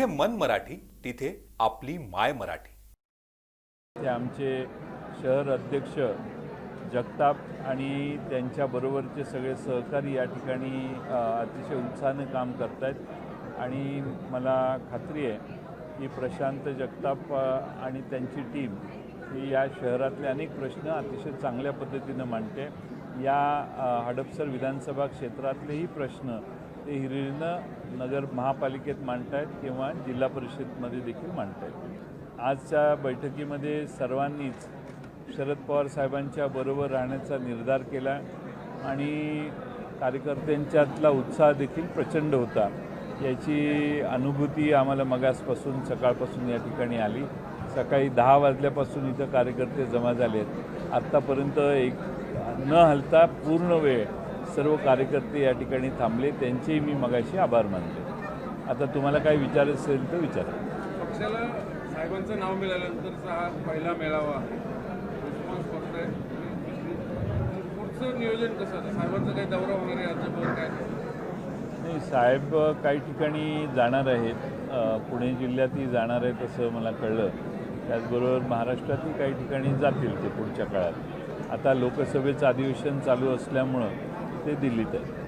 जिथे मन मराठी तिथे आपली माय मराठी. ते आमचे शहर अध्यक्ष जगताप आणि त्यांच्याबरोबरचे सगळे सहकारी या ठिकाणी अतिशय उत्साहाने काम करत आहेत आणि मला खात्री आहे की प्रशांत जगताप आणि त्यांची टीम ही या शहरातले अनेक प्रश्न अतिशय चांगल्या पद्धतीनं मांडते. या हडपसर विधानसभा क्षेत्रातलेही प्रश्न ते हिरिरीनं नगर महापालिकेत मांडतायत किंवा जिल्हा परिषदमध्ये देखील मांडतायत. आजच्या बैठकीमध्ये सर्वांनीच शरद पवार साहेबांच्या बरोबर राहण्याचा निर्धार केला आणि कार्यकर्त्यांच्यातला उत्साह देखील प्रचंड होता. याची अनुभूती आम्हाला मगासपासून सकाळपासून या ठिकाणी आली. सकाळी दहा वाजल्यापासून इथं कार्यकर्ते जमा झाले आहेत आत्तापर्यंत एक न हलता पूर्ण वेळ सर्व कार्यकर्ते या ठिकाणी थांबले. त्यांचेही मी मगाशी आभार मानले. आता तुम्हाला काही विचार असेल तर विचारा. पक्षाला साहेबांचं नाव मिळाल्यानंतरचा हा पहिला मेळावा रिस्पॉन्स पुढचं नियोजन कसं आता साहेबांचा काही दौरा होणार आहे राज्यभर काय नाही साहेब काही ठिकाणी जाणार आहेत. पुणे जिल्ह्यातही जाणार आहेत असं मला कळलं. त्याचबरोबर महाराष्ट्रातही काही ठिकाणी जातील ते पुढच्या काळात. आता लोकसभेचं अधिवेशन चालू असल्यामुळं ते दिल्लीत आहे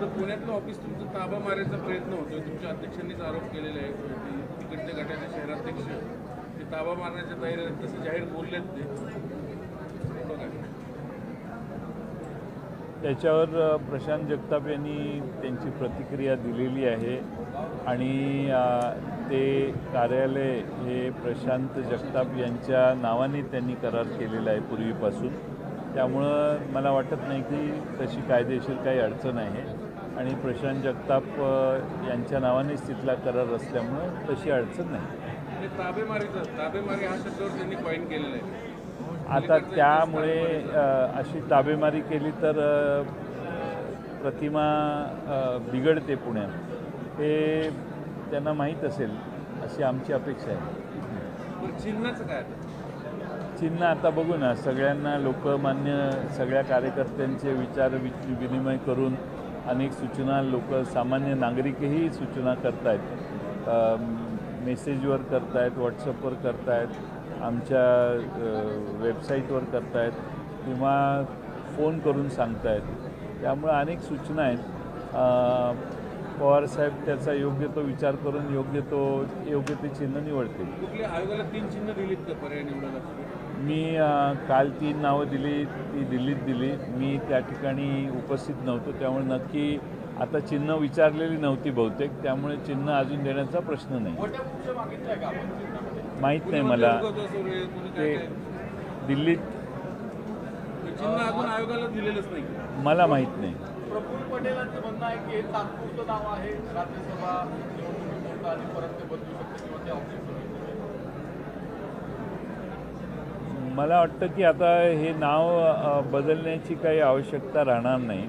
तर पुण्यातलं ऑफिस तुमचं ताबा मारायचा प्रयत्न होतोय. तुमच्या अध्यक्षांनीच आरोप केलेले आहे की तिकडच्या गटाचे शहराध्यक्ष ते ताबा मारण्याच्या तयारी तसे जाहीर बोललेत ते. त्याच्यावर प्रशांत जगताप यांनी त्यांची प्रतिक्रिया दिलेली आहे. आणि ते कार्यालय हे प्रशांत जगताप यांच्या नावाने त्यांनी करार केलेला आहे पूर्वीपासून. त्यामुळं मला वाटत नाही की तशी कायदेशीर काही अडचण आहे. आणि प्रशांत जगताप यांच्या नावानेच तिथला करार असल्यामुळं तशी अडचण नाही. आणि ताबेमारीचं ताबेमारी हा शब्दावर त्यांनी पॉईंट केलेला आहे. आता त्यामुळे अशी ताबेमारी केली तर प्रतिमा बिघडते पुण्यात. हे त्यांना माहीत असेल अशी आमची अपेक्षा आहे. चिन्हाचं काय चिन्ह आता बघू ना सगळ्यांना लोकमान्य सगळ्या कार्यकर्त्यांचे विचार वि- विनिमय करून अनेक सूचना लोक सामान्य नागरिकही सूचना करतायत. मेसेजवर करतायत व्हॉट्सअपवर करतायत आमच्या वेबसाईटवर करतायत किंवा फोन करून सांगतायत. त्यामुळे अनेक सूचना आहेत. पवारसाहेब त्याचा योग्य तो विचार करून योग्य तो योग्य ते चिन्ह निवडतील. आयोगाला तीन चिन्ह दिलीत का पर्याय निवडायला मी काल तीन नावं दिली ती दिल्लीत दिली. मी त्या ठिकाणी उपस्थित नव्हतो. त्यामुळे नक्की आता चिन्ह विचारलेली नव्हती बहुतेक. त्यामुळे चिन्ह अजून देण्याचा प्रश्न नाही. माहीत नाही मला. ते दिल्लीत मला माहीत नाही. पटेलांचं म्हणणं आहे की हे तात्पुरतं नाव आहे राज्यसभा निवडणुकीपुरतं आणि परत ते बदलू शकतं किंवा ते ऑप्शन मला वाटतं की आता हे नाव बदलण्याची काही आवश्यकता राहणार नाही.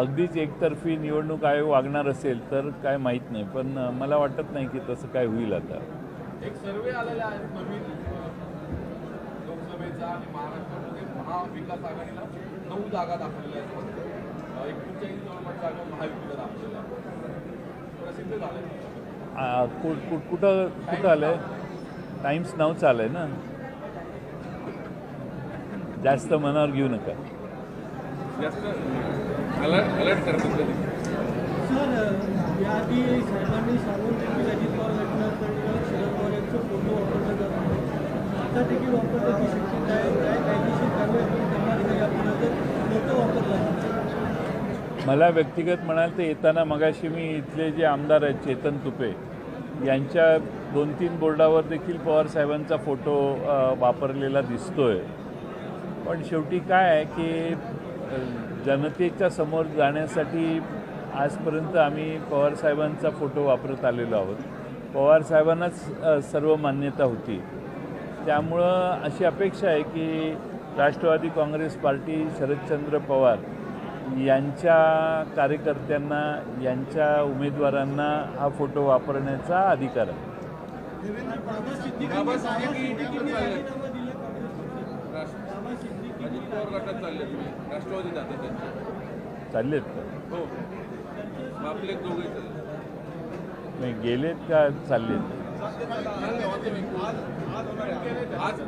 अगदीच एकतर्फी निवडणूक आयोग वागणार असेल तर काय माहीत नाही पण मला वाटत नाही की तसं काय होईल आता. एक सर्वे आलेला आहे नवीन लोकसभेचा आणि महाराष्ट्रामध्ये महाविकास आघाडीला नऊ जागा दाखवलेल्या आहेत. एकोणचाळीस जवळपास जागा महायुतीला दाखवलेल्या प्रसिद्ध झाले कुठं कुठं आलं आहे टाइम्स नावचं आलं आहे ना? जास्त मनावर घेऊ नका. जास्त अलर्ट अलर्ट करतात कधी सर याआधी साहेबांनी सांगून देखील अजित पवार गटनेत्यांवर शरद पवार यांचा फोटो वापरला जात आहे आता देखील वापरण्याची शक्यता आहे काय कायदेशीर कारवाई होईल करणार का यापुढे जर फोटो वापरला जातो मला व्यक्तिगत म्हणाल तर येताना मगाशी मी इथले जे आमदार आहेत चेतन तुपे यांच्या दोन तीन बोर्डावर देखील पवार साहेबांचा फोटो वापरलेला दिसतोय. पण शेवटी काय आहे की जनतेच्या समोर जाण्यासाठी आजपर्यंत आम्ही पवार साहेबांचा फोटो वापरत आलेलो आहोत. पवार साहेबांनाच अ, सर्व मान्यता होती. त्यामुळं अशी अपेक्षा आहे की राष्ट्रवादी काँग्रेस पार्टी शरदचंद्र पवार यांच्या कार्यकर्त्यांना यांच्या उमेदवारांना हा फोटो वापरण्याचा अधिकार आहे. पवार गटात चालले तुम्ही? राष्ट्रवादी जातात त्यांच्या चाललेत का? हो. आपले दोघे नाही गेलेत का? चाललेत. आज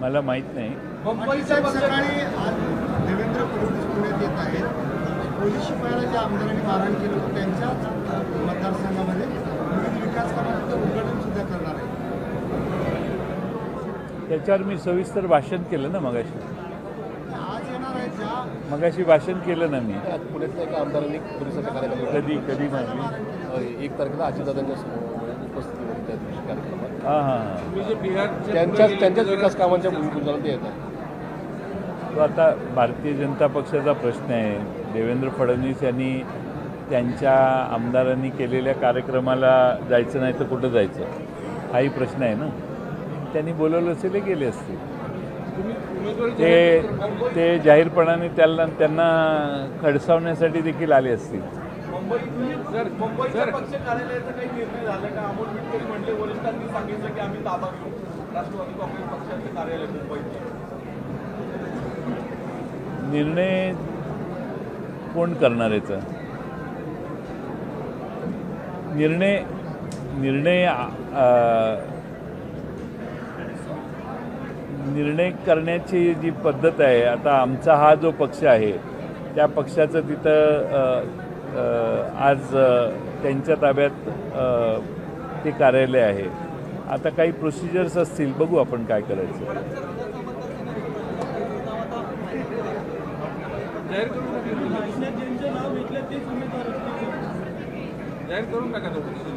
मला माहीत नाही. मुंबईच्या साहेब, सकाळी आज देवेंद्र फडणवीस पुण्यात येत आहेत. पोलीस शिपायाला ज्या आमदारांनी मारहाण केलं होतं त्यांच्याच मतदारसंघामध्ये. विविध विकास कामांचं उद्घाटन सुद्धा करणार त्याच्यावर मी सविस्तर भाषण केलं ना मगाशी. मगाशी भाषण केलं ना मी. पुण्यातल्या एका आमदारांनी पोलिसाच्या कार्यक्रमात कधी कधी मारली एक तारखेला अजितदादांच्या समोर उपस्थिती होती त्या दिवशी कार्यक्रमात. हां हां हां. त्यांच्याच त्यांच्याच विकास कामांच्या भूमिकेला ते येतात. तो आता भारतीय जनता पक्षाचा प्रश्न आहे. देवेंद्र फडणवीस यांनी त्यांच्या आमदारांनी केलेल्या कार्यक्रमाला जायचं नाही तर कुठं जायचं? हाही प्रश्न आहे ना. त्यांनी बोलवलं असेल हे गेले असतील. तुम्ही उमेदवारी ते ते जाहीरपणाने त्यांना त्यांना खडसावण्यासाठी देखील आले असतील. मुंबईत सर मुंबईच्या सर. पक्ष कार्यालयाचा काही निर्णय झाला का? अमोल मिटकरी म्हणले वरिष्ठांनी सांगितलं की आम्ही ताबा घेऊ. राष्ट्रवादी काँग्रेस पक्षाचे कार्यालय मुंबईत. निर्णय कोण करणार याचा निर्णय निर्णय निर्णय करण्याची जी पद्धत आहे आता आमचा हा जो पक्ष आहे त्या पक्षाचं तिथं आज त्यांच्या ताब्यात ते कार्यालय आहे. आता काही प्रोसिजर्स असतील बघू आपण काय करायचं.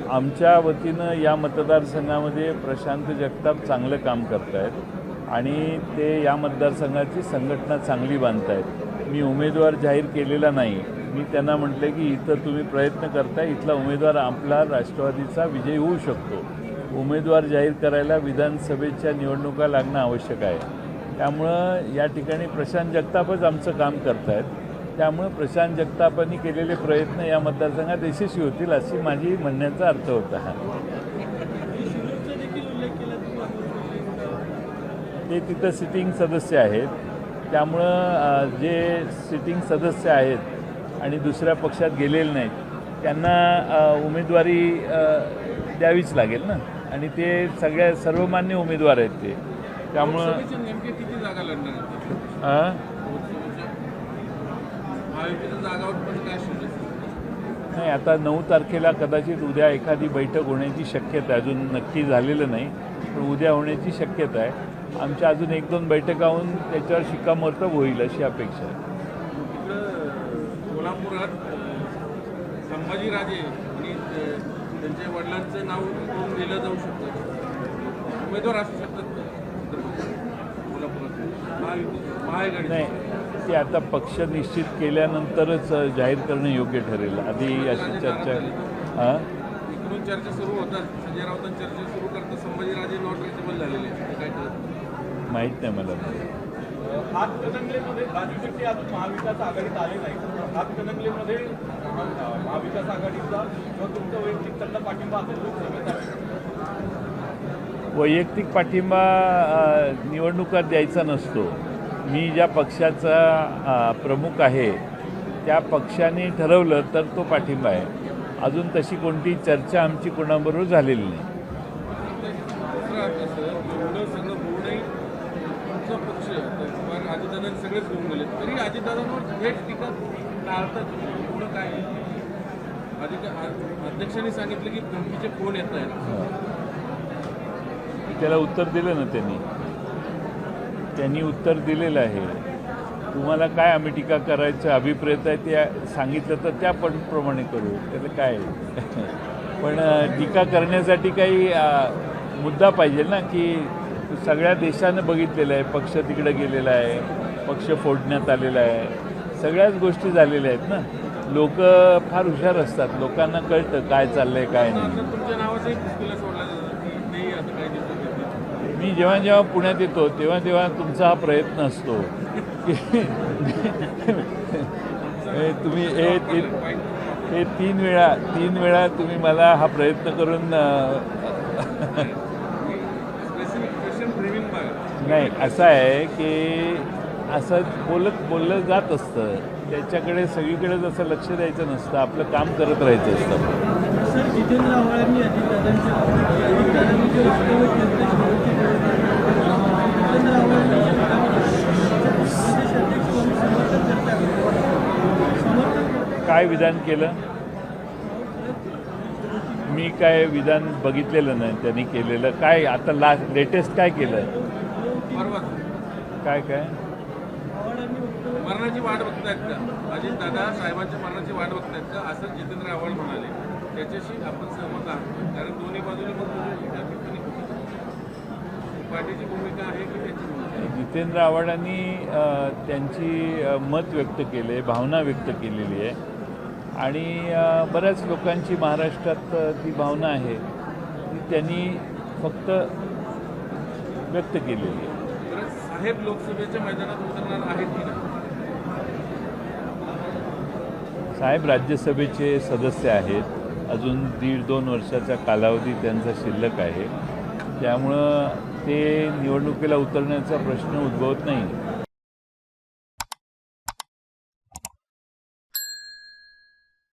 आमच्या वतीनं या मतदारसंघामध्ये प्रशांत जगताप चांगलं काम करत आहेत आणि ते या मतदारसंघाची संघटना चांगली बांधत आहेत मी उमेदवार जाहीर केलेला नाही. मी त्यांना म्हटलं की इथं तुम्ही प्रयत्न करताय इथला उमेदवार आपला राष्ट्रवादीचा विजयी होऊ शकतो. उमेदवार जाहीर करायला विधानसभेच्या निवडणुका लागणं आवश्यक आहे. त्यामुळं या ठिकाणी प्रशांत जगतापच आमचं काम करत आहेत त्यामुळं प्रशांत जगतापांनी केलेले प्रयत्न या मतदारसंघात यशस्वी होतील अशी माझी म्हणण्याचा अर्थ होता शिरूरचा देखील उल्लेख केला तुम्ही ते तिथं सिटिंग सदस्य आहेत. त्यामुळं जे सिटिंग सदस्य आहेत आणि दुसऱ्या पक्षात गेलेले नाहीत त्यांना उमेदवारी द्यावीच लागेल ना? आणि ते सगळ्या सर्वमान्य उमेदवार आहेत ते. त्यामुळं लोकसभेच्या नाही आता नऊ तारखेला कदाचित उद्या एखादी बैठक होण्याची शक्यता आहे. अजून नक्की झालेलं नाही पण उद्या होण्याची शक्यता आहे. आमच्या अजून एक दोन बैठका होऊन त्याच्यावर शिक्कामोर्तब होईल अशी अपेक्षा आहे. कोल्हापुरात संभाजीराजे आणि त्यांच्या वडिलांचं नाव करून दिलं जाऊ शकतं? उमेदवार असू शकतात? कोल्हापुरात. महायुती महाआघाडी नाही ते आता पक्ष निश्चित केल्यानंतरच जाहीर करणं योग्य ठरेल. आधी अशी चर्चा हां इकडून चर्चा सुरू होतात. संजय राऊतांनी चर्चा सुरू करतात संभाजीराजे नॉट रिचेबल झालेले काय माहीत नाही मला. हातकणंगलेमध्ये राजू शेट्टी अजून महाविकास आघाडीत आले नाही हातकणंगलेमध्ये महाविकास आघाडीचा किंवा तुमचा वैयक्तिक त्यांना पाठिंबा असेल वैयक्तिक पाठिंबा अ, निवडणुकात द्यायचा नसतो. मी ज्या पक्षाचा प्रमुख आहे त्या पक्षाने ठरवलं तर तो पाठिंबा आहे. अजून तशी कोणती चर्चा आमची कोणाबरोबर झालेली नाही. अध्यक्षांनी सांगितलं की धमकीचे फोन येत आहेत त्याला उत्तर दिलं ना त्यांनी. त्यांनी उत्तर दिलेलं आहे. तुम्हाला काय आम्ही टीका करायचं अभिप्रेत आहे ते सांगितलं तर त्या पण प्रमाणे करू. त्याचं काय? आहे? पण टीका करण्यासाठी काही मुद्दा पाहिजे ना की सगळ्या देशानं बघितलेलं आहे. पक्ष तिकडं गेलेला आहे. पक्ष फोडण्यात आलेला आहे. सगळ्याच गोष्टी झालेल्या आहेत ना. लोक फार हुशार असतात. लोकांना कळतं काय चाललंय काय नाही आता तुमच्या नावाचंही पुस्तकं सोडलं जातं की नाही आता काही दिवसात येते. मी जेव्हा जेव्हा पुण्यात येतो तेव्हा तेव्हा तुमचा हा प्रयत्न असतो. की हे तुम्ही हे हे तीन वेळा तीन वेळा तुम्ही मला हा प्रयत्न करून नाही असं आहे की असं बोलत बोललं जात असतं. त्याच्याकडे सगळीकडे जसं लक्ष द्यायचं नसतं. आपलं काम करत राहायचं असतं. काय विधान केलं? मी काय विधान बघितलेलं नाही त्यांनी केलेलं. काय आता ला लेटेस्ट काय केलं? काय काय? मरणाची वाट बघतायत का? अजित दादा साहेबांच्या मरणाची वाट बघतायत का? असं जितेंद्र आव्हाड म्हणाले. त्याच्याशी आपण सहमत आहात. कारण दोन्ही बाजूने मग ठिकाणी पार्टीची भूमिका आहे की त्याची जितेंद्र आव्हाडांनी त्यांची मत व्यक्त केले भावना व्यक्त केलेली आहे. आणि बऱ्याच लोकांची महाराष्ट्रात ती भावना आहे ती त्यांनी फक्त व्यक्त केलेली आहे. साहेब लोकसभेच्या मैदानात उतरणार आहेत की नाही? साहेब राज्यसभेचे सदस्य आहेत. अजून दीड दोन वर्षाचा कालावधी त्यांचा शिल्लक आहे. त्यामुळं ते निवडणुकीला उतरण्याचा प्रश्न उद्भवत नाही.